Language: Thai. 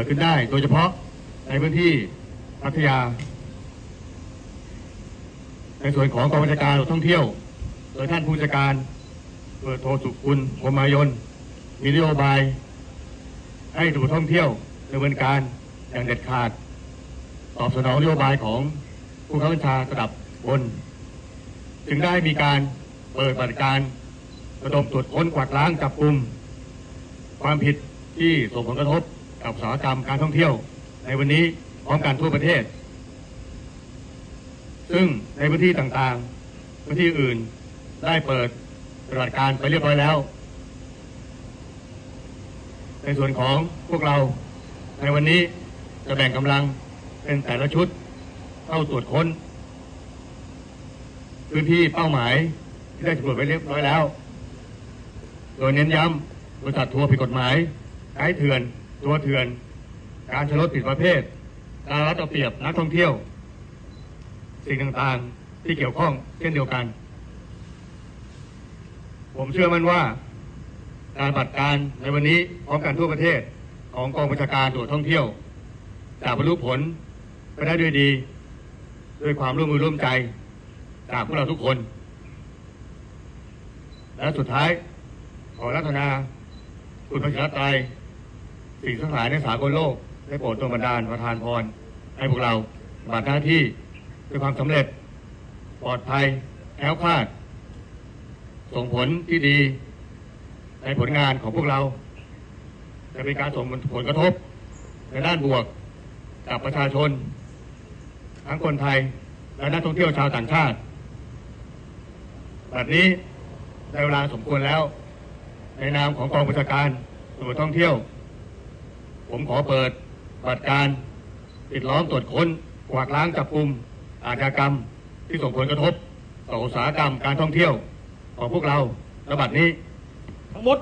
กิดขึ้นได้โดยเฉพาะในพื้นที่พัทยา ในส่วนของกองบัญชาการท่องเที่ยว โดยท่านผู้จัดการเปิดโทสุคุณพรหมายน มีนโยบาย ให้ตำรวจท่องเที่ยวดำเนินการอย่างเด็ดขาด ตอบสนองนโยบายของผู้ข้าบัญชาระดับบน จึงได้มีการเปิดปฏิบัติการระดมตรวจค้นกวาดล้างจับกลุ่มความผิดที่ส่งผลกระทบ กับอุตสาหกรรมการท่องเที่ยว ในวันนี้พร้อมกันทั่วประเทศ ซึ่งในพื้นที่ต่างๆ พื้นที่อื่นได้เปิดปฏิบัติการไปเรียบร้อยแล้ว ในส่วนของพวกเราในวันนี้จะแบ่งกำลังเป็นแต่ละชุดเข้าตรวจค้น พื้นที่เป้าหมายที่ได้สำรวจไปเรียบร้อยแล้ว โดยเน้นย้ำบริษัททัวร์ผิดกฎหมายไกด์เถื่อน ตัวเถื่อน การใช้รถผิดประเภทการรัดเอาเปรียบนักท่องเที่ยว สิ่งต่างๆที่เกี่ยวข้องเช่นเดียวกัน ผมเชื่อมั่นว่า การบัติการในวันนี้พร้อมกันทั่วประเทศของกองบัญชาการตรวจท่องเที่ยวจะบรรลุผลไปได้ด้วยดี ด้วยความร่วมมือร่วมใจจากพวกเราทุกคน และสุดท้ายขอรัตนา คุณพระชนตรัย สิ่งทั้งหลายในสากลโลก ได้โปรดตัวบันดาลประทานพร ให้พวกเราปฏิบัติหน้าที่ด้วยความสำเร็จ ปลอดภัยแคล้วคลาด ส่งผลที่ดี ในผลงานของพวกเรา จะเป็นการส่งผลกระทบ ในด้านบวกกับประชาชน ทั้งคนไทย และนักท่องเที่ยวชาวต่างชาติแบบนี้ได้เวลาสมควรแล้ว ในนามของกองบัญชาการตำรวจท่องเที่ยว ผมขอเปิดปฏิบัติการปิดล้อมตรวจค้นกวาดล้างจับกลุ่มอาชญากรรมที่ส่งผลกระทบต่ออุตสาหกรรมการท่องเที่ยวของพวกเราระบัดนี้ทั้งหมด